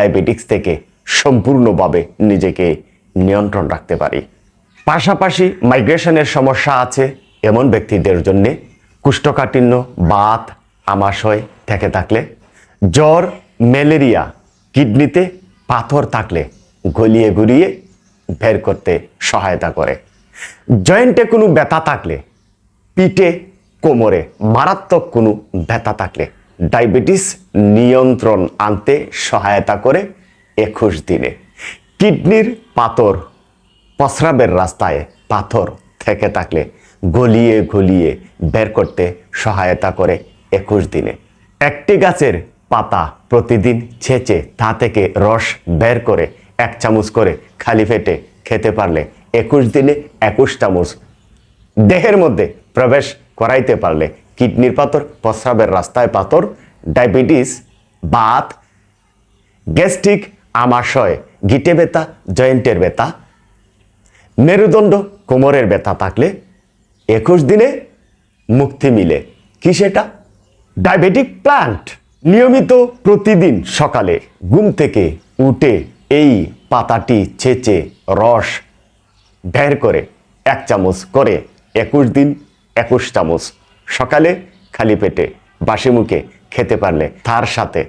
Diabetics থেকে সম্পূর্ণভাবে নিজেকে নিয়ন্ত্রণ রাখতে পারি। পাশাপাশি মাইগ্রেশনের সমস্যা আছে এমন ব্যক্তিদের জন্য কুষ্ঠকাঠিন্য, বাত, আমাশয় থেকে থাকলে, জ্বর, ম্যালেরিয়া, কিডনিতে পাথর থাকলে গলিয়ে গুলিয়ে বের করতে সহায়তা করে। জয়েন্টে কোনো ব্যথা থাকলে, পিঠে, কোমরে মারাত্মক কোনো ব্যথা থাকলে ডায়াবেটিস নিয়ন্ত্রণ আনতে সহায়তা করে একুশ দিনে। কিডনির পাথর প্রস্রাবের রাস্তায় পাথর থেকে থাকলে গলিয়ে গলিয়ে বের করতে সহায়তা করে একুশ দিনে। একটি গাছের পাতা প্রতিদিন ছেঁচে তা থেকে রস বের করে এক চামচ করে খালি পেটে খেতে পারলে একুশ দিনে একুশ চামচ দেহের মধ্যে প্রবেশ করাইতে পারলে কিডনির পাথর, প্রস্রাবের রাস্তায় পাথর, ডায়াবেটিস, বাত, গ্যাস্ট্রিক আমাশয়, গিটে ব্যথা, জয়েন্টের ব্যথা, মেরুদণ্ড, কোমরের ব্যথা থাকলে একুশ দিনে মুক্তি মিলে। কি সেটা? Diabetic plant. নিয়মিত প্রতিদিন সকালে ঘুম থেকে উঠে এই পাতাটি ছেঁচে রস বের করে এক চামচ করে একুশ দিন, একুশ চামচ সকালে খালি পেটে, বাসি মুখে খেতে পারলে তার সাথে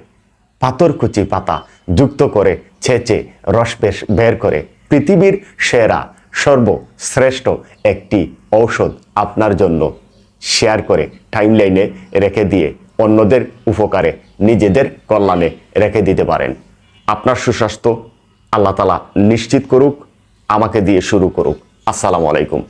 পাথরকুচি পাতা যুক্ত করে ছেঁচে রস বের করে। পৃথিবীর সেরা, সর্বশ্রেষ্ঠ একটি ঔষধ আপনার জন্য শেয়ার করে টাইমলাইনে রেখে দিয়ে অন্যদের উপকারে, নিজেদের কল্যাণে রেখে দিতে পারেন। আপনার সুস্বাস্থ্য আল্লাহ তালা নিশ্চিত করুক, আমাকে দিয়ে শুরু করুক। আসসালামু আলাইকুম।